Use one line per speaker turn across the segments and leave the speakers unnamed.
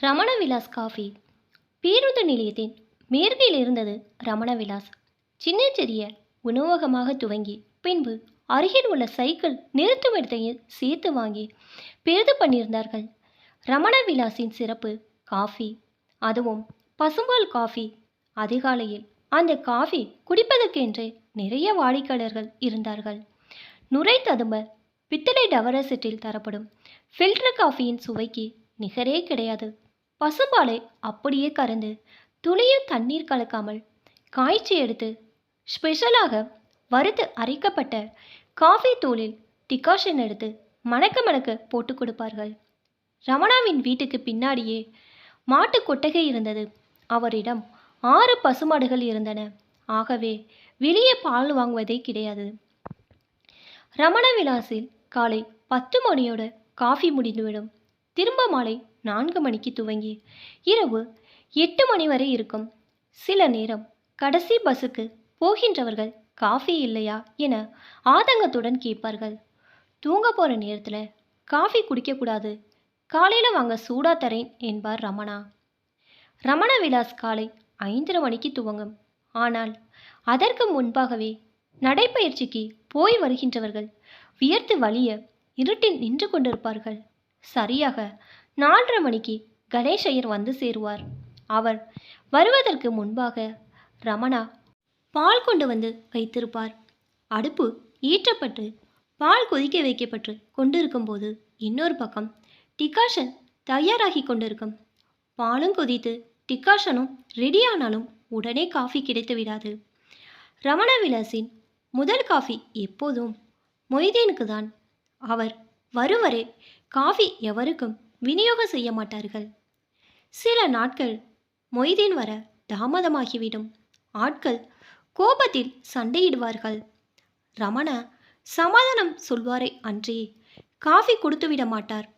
Ramana Vilas coffee. பேருந்து நிலையத்தின் மேற்கில் இருந்தது ரமண விலாஸ் சின்னச்சிறிய உணவகமாக துவங்கி பின்பு அருகில் உள்ள சைக்கிள் நிறுத்துமிடத்தையும் சேர்த்து வாங்கி பெரிது பண்ணியிருந்தார்கள். ரமண விலாஸின் சிறப்பு காஃபி. அதுவும் பசும்பால் காஃபி. அதிகாலையில் அந்த காஃபி குடிப்பதற்கென்றே நிறைய வாடிக்கையாளர்கள் இருந்தார்கள். நுரை ததும்ப பித்தளை டவரசெட்டில் தரப்படும் ஃபில்டர் காஃபியின் சுவைக்கு நிகரே கிடையாது. பசும்பாலை அப்படியே கறந்து துளியும் தண்ணீர் கலக்காமல் காய்ச்சி எடுத்து ஸ்பெஷலாக வறுத்து அரைக்கப்பட்ட காஃபி தூளில் டிகாஷன் எடுத்து மணக்க மணக்க போட்டு கொடுப்பார்கள். ரமணாவின் வீட்டுக்கு பின்னாடியே மாட்டு கொட்டகை இருந்தது. அவரிடம் ஆறு பசுமாடுகள் இருந்தன. ஆகவே வெளியே பால் வாங்குவதே கிடையாது. ரமண விலாசில் காலை பத்து மணியோட காஃபி முடிந்துவிடும். திரும்ப மாலை நான்கு மணிக்கு துவங்கி. இரவு எட்டு மணி வரை இருக்கும். சில நேரம் கடைசி பஸ்ஸுக்கு போகின்றவர்கள் காஃபி இல்லையா என ஆதங்கத்துடன் கேட்பார்கள். தூங்க போகிற நேரத்தில் காஃபி குடிக்கக்கூடாது. காலையில் வாங்க சூடா தரேன் என்பார் ரமணா. ரமண விலாஸ் காலை ஐந்தரை மணிக்கு துவங்கும். ஆனால் அதற்கு முன்பாகவே நடைப்பயிற்சிக்கு போய் வருகின்றவர்கள் வியர்த்து வழிய இருட்டில் நின்று கொண்டிருப்பார்கள். சரியாக நாலரை மணிக்கு கணேஷையர் வந்து சேருவார். அவர் வருவதற்கு முன்பாக ரமணா பால் கொண்டு வந்து வைத்திருப்பார். அடுப்பு ஈற்றப்பட்டு பால் கொதிக்க வைக்கப்பட்டு கொண்டிருக்கும்போது இன்னொரு பக்கம் டிகாஷன் தயாராகி கொண்டிருக்கும். பாலும் கொதித்து டிகாஷனும் ரெடியானாலும் உடனே காஃபி கிடைத்து விடாது. ரமண விலாசின் முதல் காஃபி எப்போதும் மொய்தீனுக்கு தான் அவர் வருவரை காஃபி எவருக்கும் விநியோகம் செய்ய மாட்டார்கள். சில நாட்கள் மொய்தீன் வர தாமதமாகிவிடும். ஆட்கள் கோபத்தில் சண்டையிடுவார்கள். ரமண சமாதானம் சொல்வாரை அன்றி காஃபி கொடுத்துவிட மாட்டார்.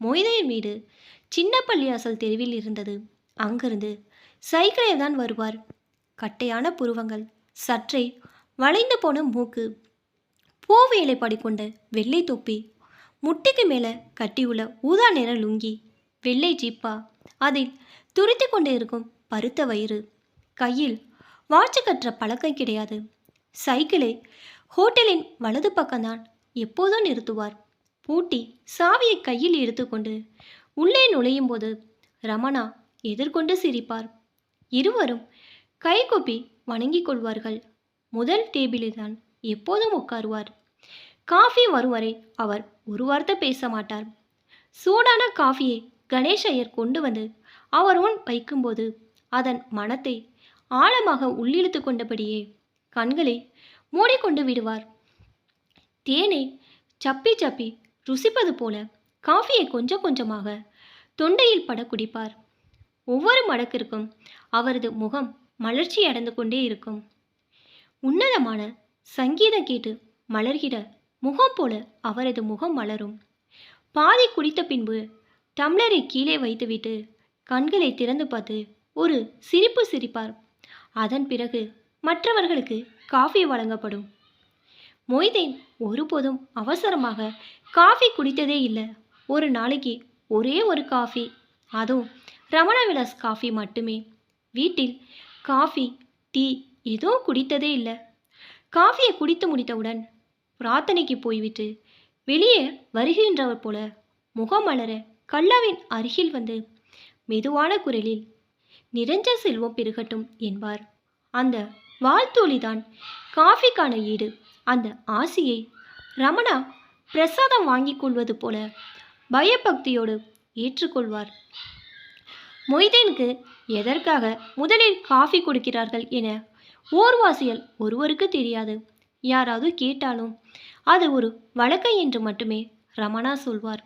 மொய்தீன் வீடு சின்ன பள்ளியாசல் தெருவில் இருந்தது. அங்கிருந்து சைக்கிளில் தான் வருவார். கட்டையான புருவங்கள் சற்றே வளைந்து போன மூக்கு பூ வேலைப்பாடி கொண்ட வெள்ளை தொப்பி முட்டிக்கு மேலே கட்டியுள்ள ஊதா நிற லுங்கி வெள்ளை ஜீப்பா அதில் துரித்து கொண்டு இருக்கும் பருத்த வயிறு கையில் வாட்சு கற்ற பழக்கம் கிடையாது. சைக்கிளை ஹோட்டலின் வலது பக்கம்தான் எப்போதும் நிறுத்துவார். பூட்டி சாவியை கையில் எடுத்துக்கொண்டு உள்ளே நுழையும் போது ரமணா எதிர்கொண்டு சிரிப்பார். இருவரும் கைகொப்பி வணங்கிக் கொள்வார்கள். முதல் டேபிளில்தான் எப்போதும் உட்காருவார். காஃபி வரும் வரை அவர் ஒரு வார்த்தை பேச மாட்டார். சூடான காஃபியை கணேஷ் ஐயர் கொண்டு வந்து அவர் முன் வைக்கும்போது அதன் மனத்தை ஆழமாக உள்ளிழுத்து கொண்டபடியே கண்களை மூடிக்கொண்டு விடுவார். தேனை சப்பி சப்பி ருசிப்பது போல காஃபியை கொஞ்சம் கொஞ்சமாக தொண்டையில் பட குடிப்பார். ஒவ்வொரு மடக்கிற்கும் அவரது முகம் மலர்ச்சி அடைந்து கொண்டே இருக்கும். உன்னதமான சங்கீதம் கேட்டு மலர்கிட முகம் போல அவரது முகம் மலரும். பாதி குடித்த பின்பு டம்ளரை கீழே வைத்துவிட்டு கண்களை திறந்து பார்த்து ஒரு சிரிப்பு சிரிப்பார். அதன் பிறகு மற்றவர்களுக்கு காஃபி வழங்கப்படும். மொய்தீன் ஒருபோதும் அவசரமாக காஃபி குடித்ததே இல்லை. ஒரு நாளைக்கு ஒரே ஒரு காஃபி அதுவும் ரமண விலாஸ் காஃபி மட்டுமே. வீட்டில் காஃபி டீ எதுவும் குடித்ததே இல்லை. காஃபியை குடித்து முடித்தவுடன் பிரார்த்தனைக்கு போய்விட்டு வெளியே வருகின்றவர் போல முகமலர கல்லாவின் அருகில் வந்து மெதுவான குரலில் நிறைஞ்ச செல்வம் பெருகட்டும் என்பார். அந்த வாழ்த்தொழிதான் காஃபிக்கான ஈடு. அந்த ஆசியை ரமணா பிரசாதம் வாங்கிக் கொள்வது போல பயபக்தியோடு ஏற்றுக்கொள்வார். மொய்தீனுக்கு எதற்காக முதலில் காஃபி கொடுக்கிறார்கள் என ஓர்வாசியல் ஒருவருக்கு தெரியாது. யாராவது கேட்டாலும் அது ஒரு வழக்கை என்று மட்டுமே ரமணா சொல்வார்.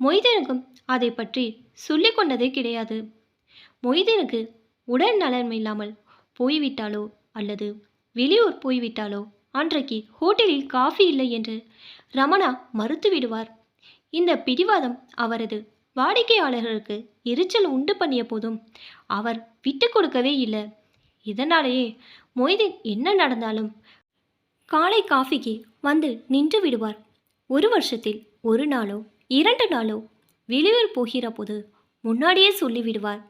மொய்தீனுக்கும் அதை பற்றி சொல்லி கொண்டதே கிடையாது. மொய்தீனுக்கு உடல் நலம் இல்லாமல் போய்விட்டாலோ அல்லது வெளியூர் போய்விட்டாலோ அன்றைக்கு ஹோட்டலில் காஃபி இல்லை என்று ரமணா மறுத்து விடுவார். இந்த பிடிவாதம் அவரது வாடிக்கையாளர்களுக்கு எரிச்சல் உண்டு பண்ணிய போதும் அவர் விட்டு கொடுக்கவே இல்லை. இதனாலேயே மொய்தீன் என்ன நடந்தாலும் காலை காஃபிக்கு வந்து நின்று விடுவார். ஒரு வருஷத்தில் ஒரு நாளோ இரண்டு நாளோ வெளியூர் போகிற போது முன்னாடியே சொல்லிவிடுவார்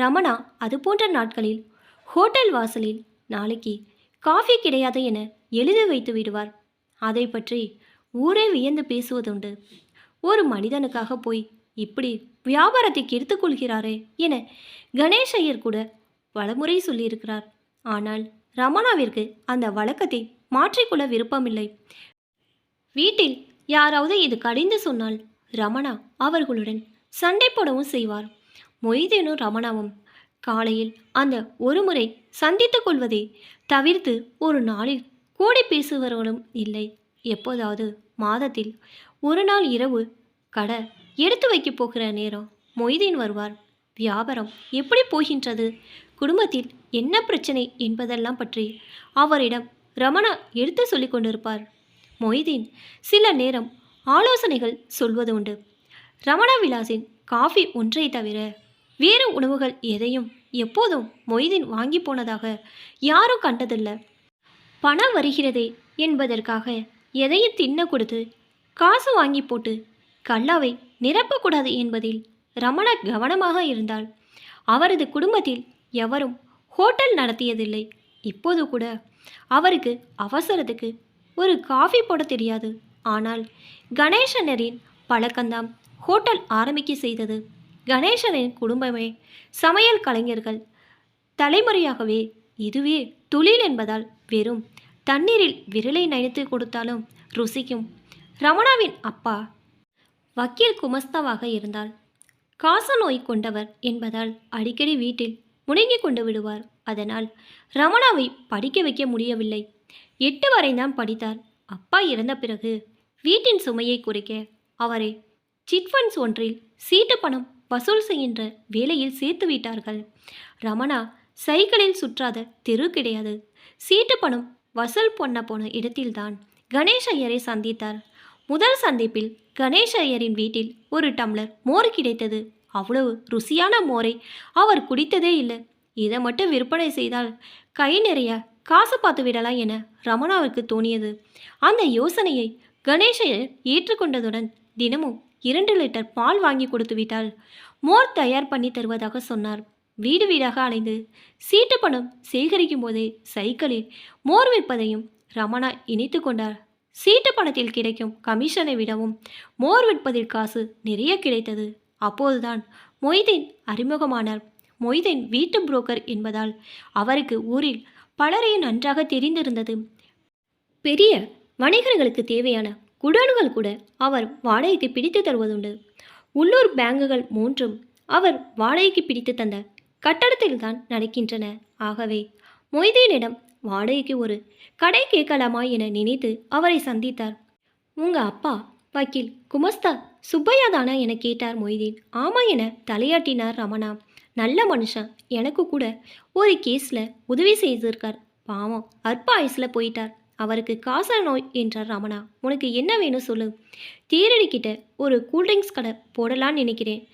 ரமணா அது போன்ற நாட்களில் ஹோட்டல் வாசலில் நாளைக்கு காஃபி கிடையாது என எழுதி வைத்து விடுவார். அதை பற்றி ஊரே வியந்து பேசுவதுண்டு. ஒரு மனிதனுக்காக போய் இப்படி வியாபாரத்தை கெடுத்துக் கொள்கிறாரே என கணேஷ் ஐயர் கூட பலமுறை சொல்லியிருக்கிறார். ஆனால் ரமணாவிற்கு அந்த வழக்கத்தை மாற்றிக்கொள்ள விருப்பமில்லை. வீட்டில் யாராவது இது கடிந்து சொன்னால் ரமணா அவர்களுடன் சண்டை போடவும் செய்வார். மொய்தீனும் ரமணாவும் காலையில் அந்த ஒரு முறை சந்தித்து கொள்வதை தவிர்த்து ஒரு நாளில் கூடி பேசுபவர்களும் இல்லை. எப்போதாவது மாதத்தில் ஒரு நாள் இரவு கடை எடுத்து வைக்க போகிற நேரம் மொய்தீன் வருவார். வியாபாரம் எப்படி போகின்றது? குடும்பத்தில் என்ன பிரச்சனை என்பதெல்லாம் பற்றி அவரிடம் ரமணா எடுத்து சொல்லி கொண்டிருப்பார் மொய்தீன் சில நேரம் ஆலோசனைகள் சொல்வது உண்டு. ரமணா விலாசின் காஃபி ஒன்றை தவிர வேறு உணவுகள் எதையும் எப்போதும் மொய்தீன் வாங்கி போனதாக யாரும் கண்டதில்லை. பணம் வருகிறதே என்பதற்காக எதையும் தின்ன கொடுத்து காசு வாங்கி போட்டு கல்லாவை நிரப்பக்கூடாது என்பதில் ரமணா கவனமாக இருந்தால் அவரது குடும்பத்தில் எவரும் ஹோட்டல் நடத்தியதில்லை. இப்போது கூட அவருக்கு அவசரத்துக்கு ஒரு காஃபி போட தெரியாது. ஆனால் கணேசனரின் பழக்கந்தாம் ஹோட்டல் ஆரம்பிக்க செய்தது. கணேசனின் குடும்பமே சமையல் கலைஞர்கள் தலைமுறையாகவே இதுவே தொழில் என்பதால் வெறும் தண்ணீரில் விரலை நனைத்து கொடுத்தாலும் ருசிக்கும். ரமணாவின் அப்பா வக்கீல் குமஸ்தாவாக இருந்தால் காச நோய் கொண்டவர் என்பதால் அடிக்கடி வீட்டில் முடங்கி கொண்டு விடுவார். அதனால் ரமணாவை படிக்க வைக்க முடியவில்லை. எட்டு வரைதான் படித்தார். அப்பா இறந்த பிறகு வீட்டின் சுமையை குறைக்க அவரை சிட்ஃபண்ட்ஸ் ஒன்றில் சீட்டு பணம் வசூல் செய்கின்ற வேலையில் சேர்த்து விட்டார்கள். ரமணா சைக்கிளில் சுற்றாத தெரு கிடையாது. சீட்டு பணம் வசூல் பண்ண போன இடத்தில்தான் கணேஷ் ஐயரை சந்தித்தார். முதல் சந்திப்பில் கணேஷ் ஐயரின் வீட்டில் ஒரு டம்ளர் மோர் கிடைத்தது. அவ்வளவு ருசியான மோரை அவர் குடித்ததே இல்லை. இதை மட்டும் விற்பனை செய்தால் கை நிறைய காசு பார்த்து விடலாம் என ரமணாவிற்கு தோணியது. அந்த யோசனையை கணேஷையர் ஏற்றுக்கொண்டதுடன் தினமும் இரண்டு லிட்டர் பால் வாங்கி கொடுத்து விட்டால் மோர் தயார் பண்ணி தருவதாக சொன்னார். வீடு வீடாக அலைந்து சீட்டு பணம் சேகரிக்கும் போதே சைக்கிளில் மோர் விற்பதையும் ரமணா இணைத்து கொண்டார். சீட்டு பணத்தில் கிடைக்கும் கமிஷனை விடவும் மோர் விற்பதில் காசு நிறைய கிடைத்தது. அப்போதுதான் மொய்தீன் அறிமுகமானார். மொய்தீன் வீட்டு புரோக்கர் என்பதால் அவருக்கு ஊரில் பலரையும் நன்றாக தெரிந்திருந்தது. பெரிய வணிகர்களுக்கு தேவையான குடோன்கள் கூட அவர் வாடகைக்கு பிடித்து தருவதுண்டு. உள்ளூர் பேங்குகள் மூன்றும் அவர் வாடகைக்கு பிடித்து தந்த கட்டடத்தில்தான் நடக்கின்றன. ஆகவே மொய்தீனிடம் வாடகைக்கு ஒரு கடை கேட்கலாமா என நினைத்து அவரை சந்தித்தார். உங்க அப்பா வக்கீல் குமஸ்தா சுப்பையா தானா? என கேட்டார் மொய்தீன். ஆமா என தலையாட்டினார் ரமணா. நல்ல மனுஷன். எனக்கு கூட ஒரு கேஸில் உதவி செய்திருக்கார். பாவம் அற்ப ஆயுசில் போயிட்டார். அவருக்கு காச நோய் என்றார் ரமணா. உனக்கு என்ன வேணும் சொல்லு. தேரடிக்கிட்ட ஒரு கூல்ட்ரிங்க்ஸ் கடை போடலான்னு நினைக்கிறேன்.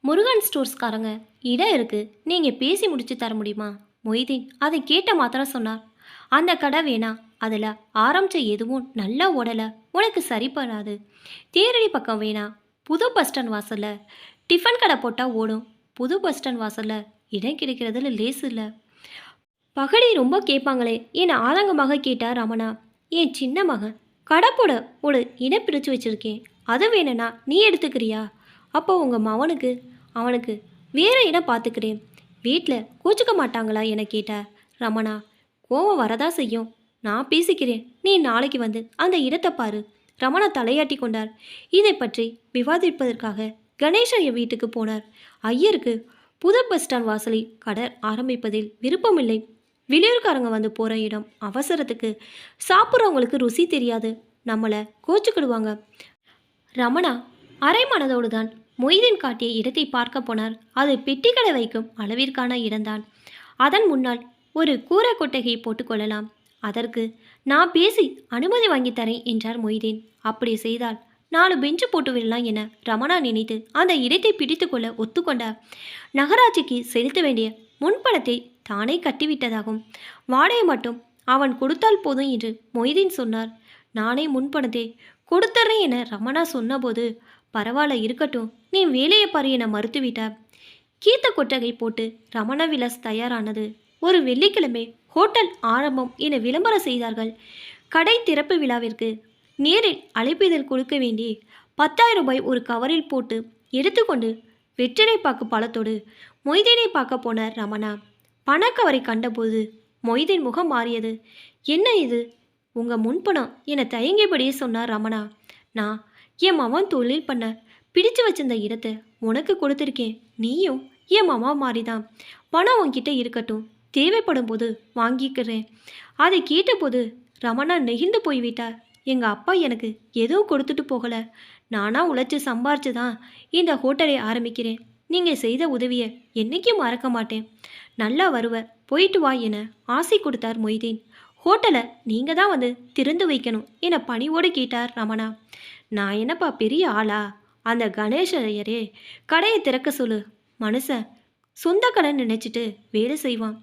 முருகன் ஸ்டோர்ஸ்காரங்க இடம் இருக்குது நீங்கள் பேசி முடித்து தர முடியுமா? மொய்தீன் அதை கேட்ட மாத்திரம் சொன்னார். அந்த கடை வேணா. அதில் ஆரம்பித்த எதுவும் நல்லா ஓடலை உனக்கு சரிப்படாது தேரடி பக்கம் வேணா. புது பஸ் ஸ்டாண்ட் வாசலில். டிஃபன் கடை போட்டால் ஓடும். புது பஸ் ஸ்டாண்ட் வாசலில் இடம் கிடைக்கிறதுல லேசு இல்லை. பகடி ரொம்ப கேட்பாங்களே என ஆதங்கமாக கேட்டார் ரமணா. என் சின்ன மகன் கடப்போட ஒரு இடம் பிரித்து வச்சுருக்கேன். அது வேணும்னா நீ எடுத்துக்கிறியா? அப்போ உங்கள் மவனுக்கு அவனுக்கு வேறு இடம் பார்த்துக்கிறேன். வீட்டில் கோச்சிக்க மாட்டாங்களா என கேட்டார் ரமணா. கோவம் வரதா செய்யும். நான் பேசிக்கிறேன். நீ நாளைக்கு வந்து அந்த இடத்தை பாரு. ரமணா தலையாட்டி கொண்டார். இதை பற்றி விவாதிப்பதற்காக கணேஷ் ஐயர் வீட்டுக்கு போனார். ஐயருக்கு புது பஸ் ஸ்டாண்ட் வாசலில் கடை ஆரம்பிப்பதில் விருப்பமில்லை. வெளியூர்காரங்க வந்து போகிற இடம் அவசரத்துக்கு. சாப்பிட்றவங்களுக்கு ருசி தெரியாது. நம்மளை கோச்சுக்கிடுவாங்க. ரமணா அரை மனதோடு தான் மொய்தீன் காட்டிய இடத்தை பார்க்க போனார். அது பெட்டிகளை வைக்கும் அளவிற்கான இடம்தான். அதன் முன்னால் ஒரு கூரை கொட்டகையை போட்டுக்கொள்ளலாம் அதற்கு நான் பேசி அனுமதி வாங்கித்தரேன் என்றார் மொய்தீன். அப்படி செய்தால் நாலு பெஞ்சு போட்டு விடலாம் என ரமணா நினைத்து அந்த இடத்தை பிடித்துக்கொள்ள ஒத்துக்கொண்டார் நகராட்சிக்கு செலுத்த வேண்டிய முன்பணத்தை தானே கட்டிவிட்டதாகும். வாடகை மட்டும் அவன் கொடுத்தால் போதும் என்று மொய்தீன் சொன்னார். நானே முன்பணத்தை கொடுத்தர்றேன் என ரமணா சொன்னபோது பரவாயில்ல இருக்கட்டும் நீ வேலையை பாரு என மறுத்துவிட்டார். கீத்த கொட்டகை போட்டு ரமண விலாஸ் தயாரானது. ஒரு வெள்ளிக்கிழமை ஹோட்டல் ஆரம்பம் என விளம்பரம் செய்தார்கள். கடை திறப்பு விழாவிற்கு நேரில் அழைப்பிதழ் கொடுக்க வேண்டி பத்தாயிரம் ரூபாய் ஒரு கவரில் போட்டு எடுத்துக்கொண்டு வெற்றிலை பாக்கு பழத்தோடு மொய்தீனை பார்க்க போனார் ரமணா. பணக்கவரை கண்டபோது மொய்தீன் முகம் மாறியது. என்ன இது? உங்கள் முன்பணம்? என தயங்கியபடியே சொன்னார் ரமணா. நான் என் மவன் தொழில் பண்ண பிடிச்சு வச்சிருந்த இடத்தை உனக்கு கொடுத்துருக்கேன். நீயும் என் மாமா மாறிதான் பணம் உன்கிட்ட இருக்கட்டும். தேவைப்படும் போது வாங்கிக்கிறேன். அதை கேட்டபோது ரமணா நெகிழ்ந்து போய்விட்டார். எங்கள் அப்பா எனக்கு எதுவும் கொடுத்துட்டு போகலை. நானாக உழைச்சி சம்பாரிச்சு தான் இந்த ஹோட்டலை ஆரம்பிக்கிறேன். நீங்கள் செய்த உதவியை என்றைக்கும் மறக்க மாட்டேன். நல்லா வருவ போயிட்டு வா என ஆசை கொடுத்தார் மொய்தீன். ஹோட்டலை நீங்கள் தான் வந்து திறந்து வைக்கணும் என பணிவோடு கேட்டார் ரமணா. நான் என்னப்பா பெரிய ஆளா? அந்த கணேஷரையரே கடையை திறக்க சொல்லு. மனுஷன் சொந்த கடை நினச்சிட்டு வேலை செய்வான்.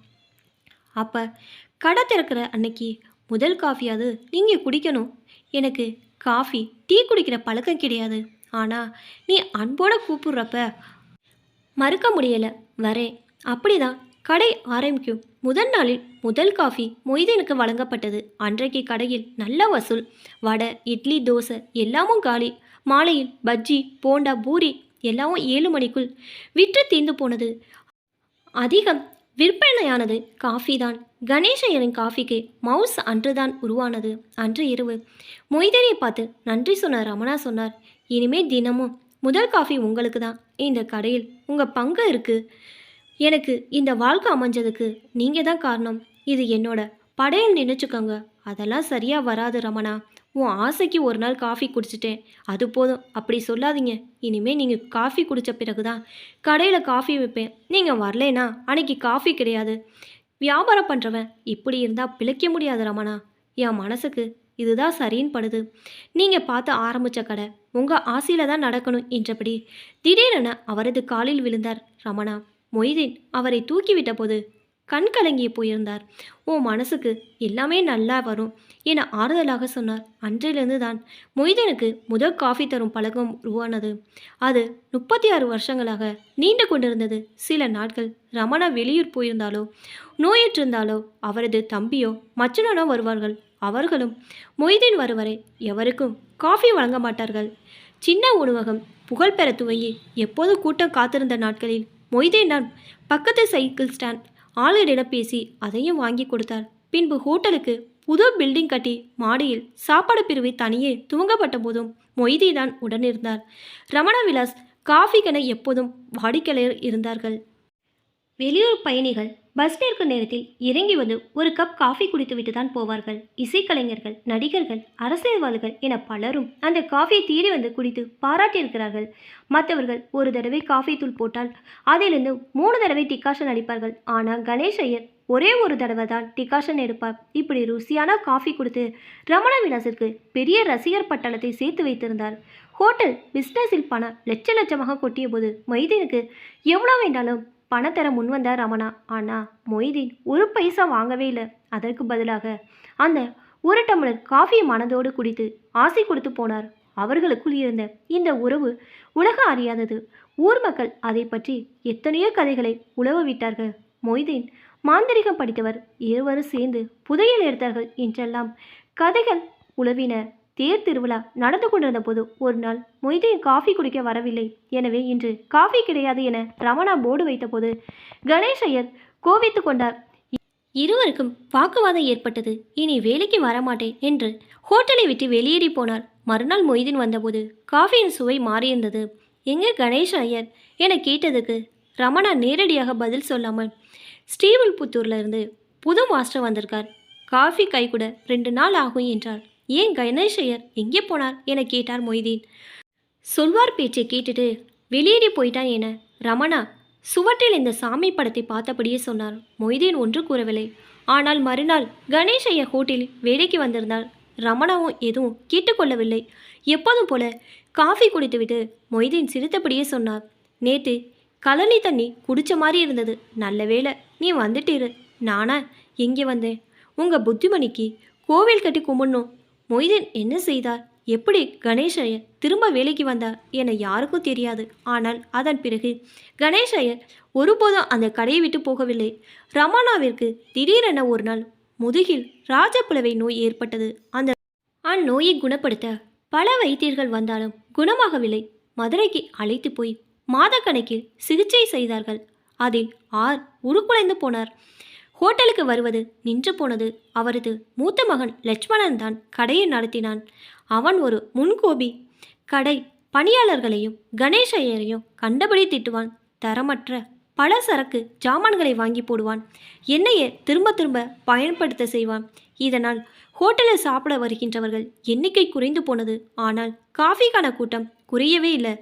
அப்போ கடை திறக்கிற அன்னைக்கு முதல் காஃபியாவது நீங்கள் குடிக்கணும். எனக்கு காஃபி டீ குடிக்கிற பழக்கம் கிடையாது. ஆனால் நீ அன்போட கூப்பிடுறப்ப மறுக்க முடியலை. வரேன் அப்படிதான். கடை ஆரம்பிக்கும். முதல் நாளில் முதல் காஃபி மொய்தீனுக்கு வழங்கப்பட்டது. அன்றைக்கு கடையில் நல்ல வசூல். வடை இட்லி தோசை எல்லாமும் காலி. மாலையில் பஜ்ஜி போண்டா பூரி எல்லாமும் ஏழு மணிக்குள் விற்று தீர்ந்து போனது. அதிகம் விற்பனையானது காஃபி தான் கணேசையரின் காஃபிக்கு மவுஸ் அன்றுதான் உருவானது. அன்று இரவு மொய்தனை பார்த்து நன்றி சொன்னார் ரமணா சொன்னார். இனிமே தினமும் முதல் காஃபி உங்களுக்கு தான் இந்த கடையில் உங்கள் பங்கு இருக்குது எனக்கு இந்த வாழ்க்கை அமைஞ்சதுக்கு நீங்கள் தான் காரணம். இது என்னோட படையல் நினச்சிக்கோங்க அதெல்லாம் சரியாக வராது ரமணா. உன் ஆசைக்கு ஒரு நாள் காஃபி குடிச்சிட்டேன். அது போதும். அப்படி சொல்லாதீங்க. இனிமேல் நீங்கள் காஃபி குடித்த பிறகு தான் கடையில் காஃபி வைப்பேன். நீங்கள் வரலைனா அன்னைக்கு காஃபி கிடையாது. வியாபாரம் பண்ணுறவன் இப்படி இருந்தால் பிழைக்க முடியாது ரமணா. என் மனசுக்கு இதுதான் சரின்னு படுது. நீங்கள் பார்த்து ஆரம்பித்த கடை உங்கள் ஆசையில் தான் நடக்கணும் என்றபடி திடீரென அவரது காலில் விழுந்தார் ரமணா. மொய்தீன் அவரை தூக்கிவிட்ட போது கண் கலங்கி போயிருந்தார். உன் மனசுக்கு எல்லாமே நல்லா வரும் என ஆறுதலாக சொன்னார். அன்றிலிருந்து தான் மொய்தனுக்கு முதல் காஃபி தரும் பழக்கம் உருவானது. அது முப்பத்தி ஆறு வருஷங்களாக நீண்டு கொண்டிருந்தது. சில நாட்கள் ரமணா வெளியூர் போயிருந்தாலோ நோயற்றிருந்தாலோ அவரது தம்பியோ மச்சனனோ வருவார்கள். அவர்களும் மொய்தீன் வருவரை எவருக்கும் காஃபி வழங்க மாட்டார்கள். சின்ன உணவகம் புகழ்பெற துவங்கி எப்போது கூட்டம் காத்திருந்த நாட்களில் மொய்தீன் நான் பக்கத்து சைக்கிள் ஸ்டாண்ட் ஆளுடையிடம் பேசி அதையும் வாங்கி கொடுத்தார். பின்பு ஹோட்டலுக்கு புது பில்டிங் கட்டி மாடியில் சாப்பாடு பிரிவை தனியே துவங்கப்பட்ட போதும் மொய்தி தான் உடனிருந்தார். ரமண விலாஸ் காஃபிக்கென எப்போதும் வாடிக்கையாளர் இருந்தார்கள். வெளியூர் பயணிகள் பஸ் நிற்கும் நேரத்தில் இறங்கி வந்து ஒரு கப் காஃபி குடித்துவிட்டு தான் போவார்கள். இசைக்கலைஞர்கள் நடிகர்கள் அரசியல்வாதிகள் என பலரும் அந்த காஃபியை தேடி வந்து குடித்து பாராட்டியிருக்கிறார்கள். மற்றவர்கள் ஒரு தடவை காஃபி தூள் போட்டால் அதிலிருந்து மூணு தடவை டிகாஷன் அடிப்பார்கள். ஆனால் கணேஷ் ஐயர் ஒரே ஒரு தடவை தான் டிகாஷன் எடுப்பார். இப்படி ருசியான காஃபி கொடுத்து ரமண விலாசிற்கு பெரிய ரசிகர் பட்டாளத்தை சேர்த்து வைத்திருந்தார். ஹோட்டல் பிஸ்னஸில் பணம் லட்ச லட்சமாக கொட்டிய போது மைதீனுக்கு எவ்வளோ வேண்டாலும் பணம் தர முன்வந்தார் ரமணா. ஆனால் மொய்தீன் ஒரு பைசா வாங்கவே இல்லை. அதற்கு பதிலாக அந்த ஒரு டம்ளர் காஃபியை மனதோடு குடித்து ஆசை கொடுத்து போனார். அவர்களுக்குள் இருந்த இந்த உறவு உலகம் அறியாதது. ஊர் மக்கள் அதை பற்றி எத்தனையோ கதைகளை உழவ விட்டார்கள். மொய்தீன் மாந்திரிகம் படித்தவர் இருவரும் சேர்ந்து புதையல் எடுத்தார்கள் என்றெல்லாம் கதைகள் உழவின தேர் திருவிழா நடந்து கொண்டிருந்த போது ஒரு நாள் மொய்தீன் காஃபி குடிக்க வரவில்லை. எனவே இன்று காஃபி கிடையாது என ரமணா போர்டு வைத்தபோது கணேஷ் ஐயர் கோவித்து கொண்டார். இருவருக்கும் வாக்குவாதம் ஏற்பட்டது. இனி வேலைக்கு வரமாட்டேன் என்று ஹோட்டலை விட்டு வெளியேறி போனார். மறுநாள் மொய்தீன் வந்தபோது காஃபியின் சுவை மாறியிருந்தது. எங்கே கணேஷ் ஐயர் என கேட்டதுக்கு ரமணா நேரடியாக பதில் சொல்லாமல் ஸ்ரீவில்புத்தூர்ல இருந்து புது மாஸ்டர் வந்திருக்கார். காஃபி கை கூட ரெண்டு நாள் ஆகும் என்றார். ஏன் கணேஷ் ஐயர் எங்கே போனார் என கேட்டார் மொய்தீன். சொல்வார் பேச்சை கேட்டுட்டு வெளியேறி போயிட்டான் என ரமணா சுவற்றில் இந்த சாமி படத்தை பார்த்தபடியே சொன்னார். மொய்தீன் ஒன்று கூறவில்லை. ஆனால் மறுநாள் கணேஷ் ஐயா ஹோட்டலில் வேலைக்கு வந்திருந்தார். ரமணாவும் எதுவும் கேட்டுக்கொள்ளவில்லை எப்போதும் போல காஃபி குடித்துவிட்டு மொய்தீன் சிரித்தபடியே சொன்னார். நேற்று கழனி தண்ணி குடிச்ச மாதிரி இருந்தது. நல்ல வேளை நீ வந்துட்டீரு. நானா எங்கே வந்தேன்? உங்கள் புத்திமணிக்கு கோவில் கட்டி கும்பிடணும் மொய்தீன் என்ன செய்தார்? எப்படி கணேஷ் திரும்ப வேலைக்கு வந்தார் என யாருக்கும் தெரியாது. ஆனால் அதன் பிறகு கணேஷ் ஒருபோதும் அந்த கடையை விட்டு போகவில்லை. ரமணாவிற்கு திடீரென ஒரு நாள் முதுகில் ராஜப்புலவை நோய் ஏற்பட்டது. அந்த அந்நோயை குணப்படுத்த பல வைத்தியர்கள் வந்தாலும் குணமாகவில்லை. மதுரைக்கு அழைத்து போய் மாதக்கணக்கில் சிகிச்சை செய்தார்கள். அதில் ஆர் உருக்குலைந்து போனார். ஹோட்டலுக்கு வருவது நின்று போனது. அவரது மூத்த மகன் லட்சுமணன் தான் கடையை நடத்தினான். அவன் ஒரு முன்கோபி. கடை பணியாளர்களையும் கணேஷ் ஐயரையும் கண்டபடி திட்டுவான். தரமற்ற பல சரக்கு ஜாமான்களை வாங்கி போடுவான். எண்ணெயை திரும்ப திரும்ப பயன்படுத்த செய்வான். இதனால் ஹோட்டலில் சாப்பிட வருகின்றவர்கள் எண்ணிக்கை குறைந்து போனது. ஆனால் காஃபிக்கான கூட்டம் குறையவே இல்லை.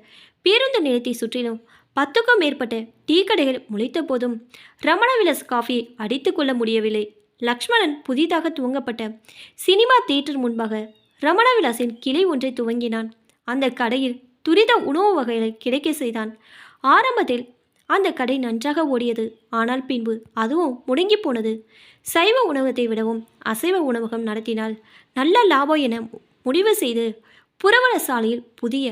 பேருந்து நிலையத்தை சுற்றிலும் பத்துக்கும் மேற்பட்ட டீ கடைகள் முளைத்த போதும் ரமண விலஸ் காஃபியை அடித்து கொள்ள முடியவில்லை. லக்ஷ்மணன் புதிதாக துவங்கப்பட்ட சினிமா தியேட்டர் முன்பாக ரமண விலாசின் கிளை ஒன்றை துவங்கினான். அந்த கடையில் துரித உணவு வகைகளை கிடைக்க செய்தான். ஆரம்பத்தில் அந்த கடை நன்றாக ஓடியது. ஆனால் பின்பு அதுவும் முடங்கி போனது. சைவ உணவகத்தை விடவும் அசைவ உணவகம் நடத்தினால் நல்ல லாபம் என முடிவு செய்து புறவல சாலையில் புதிய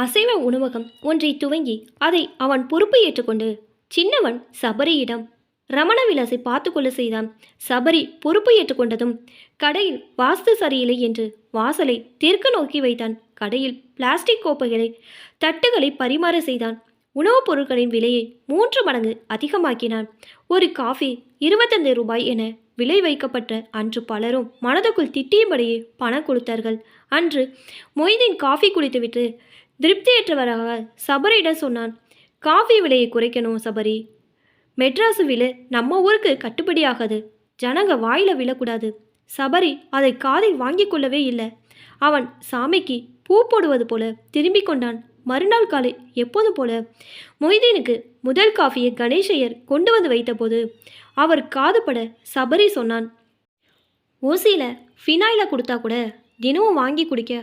அசைவ உணவகம் ஒன்றை துவங்கி அதை அவன் பொறுப்பு ஏற்றுக்கொண்டு சின்னவன் சபரியிடம் ரமண விலாசை பார்த்து கொள்ள செய்தான். சபரி பொறுப்பு ஏற்றுக்கொண்டதும் கடையில் வாஸ்து சரியில்லை என்று வாசலை தெற்கு நோக்கி வைத்தான். கடையில் பிளாஸ்டிக் கோப்பைகளை தட்டுகளை பரிமாற செய்தான். உணவுப் பொருட்களின் விலையை மூன்று மடங்கு அதிகமாக்கினான். ஒரு காஃபி இருபத்தஞ்சு ரூபாய் என விலை வைக்கப்பட்ட அன்று பலரும் மனதுக்குள் திட்டியபடியே பணம் கொடுத்தார்கள். அன்று மொய்தீன் காஃபி குடித்துவிட்டு திருப்தியற்றவராக சபரியிடம் சொன்னான். காஃபி விலையை குறைக்கணும் சபரி. மெட்ராஸு விலை நம்ம ஊருக்கு கட்டுப்படி ஆகாது. ஜனங்க வாயில விழக்கூடாது. சபரி அதை காதில் வாங்கி கொள்ளவே இல்லை. அவன் சாமிக்கு பூ போடுவது போல திரும்பிக் கொண்டான். மறுநாள் காலை எப்போது போல. மொய்தீனுக்கு முதல் காஃபியை கணேஷையர் கொண்டு வந்து வைத்தபோது அவர் காதுபட சபரி சொன்னான். ஓசியில் ஃபினாயில கொடுத்தா கூட தினமும் வாங்கி குடிக்க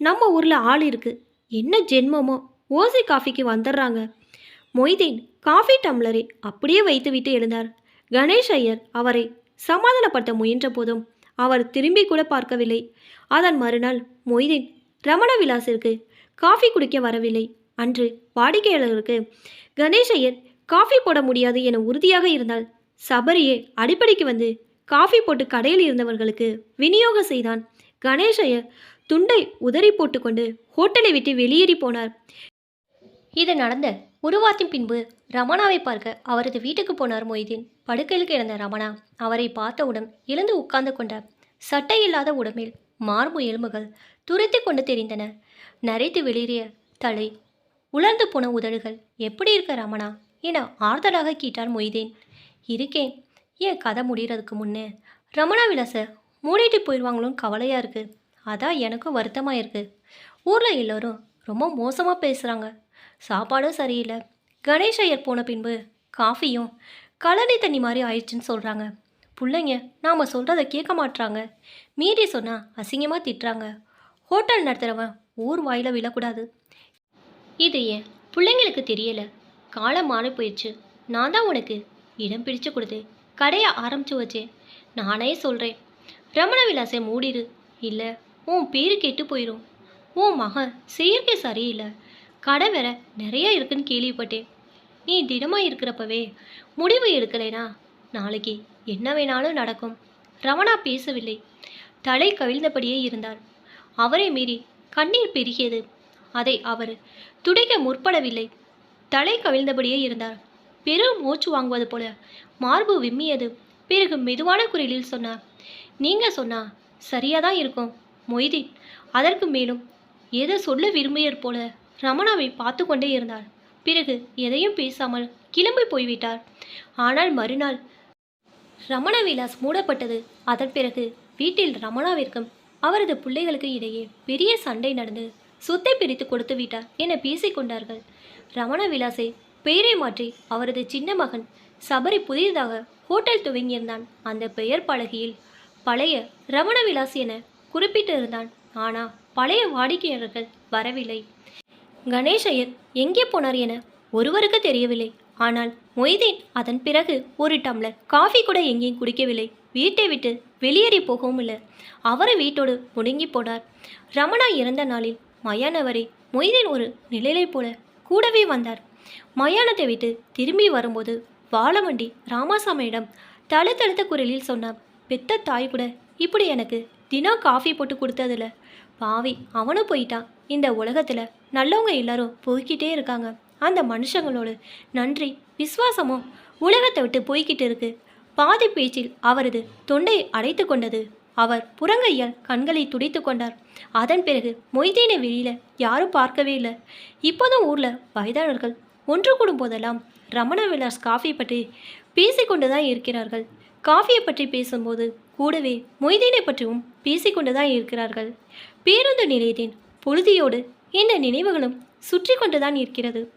நம்ம ஊரில் ஆள் இருக்குது என்ன ஜென்மமோ? ஓசி காஃபிக்கு வந்துடுறாங்க. மொய்தீன் காஃபி டம்ளரை அப்படியே வைத்துவிட்டு எழுந்தார். கணேஷ் ஐயர் அவரை சமாதானப்படுத்த முயன்ற போதும் அவர் திரும்பி கூட பார்க்கவில்லை. அதன் மறுநாள் மொய்தீன் ரமண விலாசிற்கு காஃபி குடிக்க வரவில்லை. அன்று வாடிக்கையாளருக்கு கணேஷ் ஐயர் காஃபி போட முடியாது என உறுதியாக இருந்தால் சபரியே அடிப்படைக்கு வந்து காஃபி போட்டு கடையில் இருந்தவர்களுக்கு விநியோகம் செய்தான். கணேஷ் ஐயர் துண்டை உதறி போட்டுக்கொண்டு ஹோட்டலை விட்டு வெளியேறி போனார். இது நடந்த ஒரு வாரத்தின் பின்பு ரமணாவை பார்க்க அவரது வீட்டுக்கு போனார் மொய்தீன். படுக்கையில் கிடந்த ரமணா அவரை பார்த்தவுடன் எழுந்து உட்கார்ந்து கொண்டார் சட்டை இல்லாத உடம்பில் மார்பு எலும்புகள் துரைத்து கொண்டு தெரிந்தன. நரைத்து வெளியேறிய தலை உலர்ந்து போன உதடுகள் எப்படி இருக்க ரமணா? என ஆறுதலாக கேட்டார் மொய்தீன். இருக்கேன். ஏன் கதை முடிகிறதுக்கு முன்னே? ரமணா விலாச மூடிட்டு போயிடுவாங்களோன்னு கவலையாக இருக்குது அதான் எனக்கும் வருத்தமாக இருக்குது ஊரில் எல்லோரும் ரொம்ப மோசமாக பேசுகிறாங்க சாப்பாடும் சரியில்லை. கணேஷ் ஐயர் போன பின்பு காஃபியும் கலனி தண்ணி மாதிரி ஆயிடுச்சுன்னு சொல்கிறாங்க பிள்ளைங்க நாம் சொல்கிறத கேட்க மாட்றாங்க. மீறி சொன்னால் அசிங்கமாக திட்டுறாங்க. ஹோட்டல் நடத்துகிறவன் ஊர் வாயில் விழக்கூடாது. இது ஏன்? பிள்ளைங்களுக்கு தெரியலை. காலம் மாறி போயிடுச்சு. நான் தான் உனக்கு இடம் பிடிச்சு கொடுத்து கடையை ஆரம்பிச்சு வச்சேன். நானே சொல்கிறேன் ரமண விலாசை மூடிடு இல்லை உன் பேர் கெட்டு போயிடும் உன் மகன் செயற்கை சரியில்லை. கடை வேற நிறைய இருக்குன்னு கேள்விப்பட்டேன். நீ திடமாக இருக்கிறப்பவே முடிவு எடுக்கலைனா நாளைக்கு என்ன வேணாலும் நடக்கும். ரமணா பேசவில்லை. தலை கவிழ்ந்தபடியே இருந்தார் அவரை மீறி கண்ணீர் பெருகியது. அதை அவர் துடைக்க முற்படவில்லை. தலை கவிழ்ந்தபடியே இருந்தார். பெரும் மூச்சு வாங்குவது போல மார்பு விம்மியது. பிறகு மெதுவான குரலில் சொன்னார். நீங்க சொன்னா சரியாக தான் இருக்கும். மொய்தீன் அதற்கு மேலும் ஏதோ சொல்ல விரும்பியர் போல ரமணாவை பார்த்து கொண்டே இருந்தார். பிறகு எதையும் பேசாமல் கிளம்பி போய்விட்டார். ஆனால் மறுநாள் ரமண விலாஸ் மூடப்பட்டது. அதன் பிறகு வீட்டில் ரமணாவிற்கும் அவரது பிள்ளைகளுக்கு இடையே பெரிய சண்டை நடந்து சொத்தை பிரித்து கொடுத்து விட்டார் என பேசிக்கொண்டார்கள் ரமண விலாசை பெயரை மாற்றி அவரது சின்ன மகன் சபரி புதியதாக ஹோட்டல் துவங்கியிருந்தான். அந்த பெயர் பலகையில் பழைய ரமண விலாஸ் என குறிப்பிட்டிருந்தான். ஆனால் பழைய வாடிக்கையாளர்கள் வரவில்லை. கணேஷ் ஐயர் எங்கே போனார் என ஒருவருக்கு தெரியவில்லை. ஆனால் மொய்தீன் அதன் பிறகு ஒரு டம்ளர் காஃபி கூட எங்கேயும் குடிக்கவில்லை. வீட்டை விட்டு வெளியேறி போகவும் இல்லை. அவரை வீட்டோடு முடங்கி போனார். ரமணா இறந்த நாளில் மயானவரை மொய்தீன் ஒரு நிழலை போல கூடவே வந்தார். மயானத்தை விட்டு திரும்பி வரும்போது வாழவண்டி ராமாசாமியிடம் தழுத்தழுத்த குரலில் சொன்னார். பெத்த தாய் கூட இப்படி எனக்கு தினம் காஃபி போட்டு கொடுத்ததில்ல பாவி அவனும் போயிட்டான். இந்த உலகத்தில் நல்லவங்க எல்லாரும் போய்கிட்டே இருக்காங்க. அந்த மனுஷங்களோட நன்றி விசுவாசமும் உலகத்தை விட்டு போய்கிட்டு இருக்கு. பாதி பேச்சில் அவரது தொண்டையை அடைத்து கொண்டது அவர் புறங்கையால் கண்களை துடைத்து கொண்டார். அதன் பிறகு மொய்தீனை வெளியில் யாரும் பார்க்கவே இல்லை. இப்போதும் ஊரில் வயதானவர்கள் ஒன்று கூடும் போதெல்லாம் ரமண விலாஸ் காஃபி பற்றி பேசிக்கொண்டு தான் இருக்கிறார்கள். காஃபியை பற்றி பேசும்போது கூடவே மொய்தீனை பற்றியும் பேசிக்கொண்டுதான் இருக்கிறார்கள். பேருந்து நிலையத்தின் பொழுதியோடு இந்த நினைவுகளும் சுற்றி கொண்டுதான் இருக்கிறது.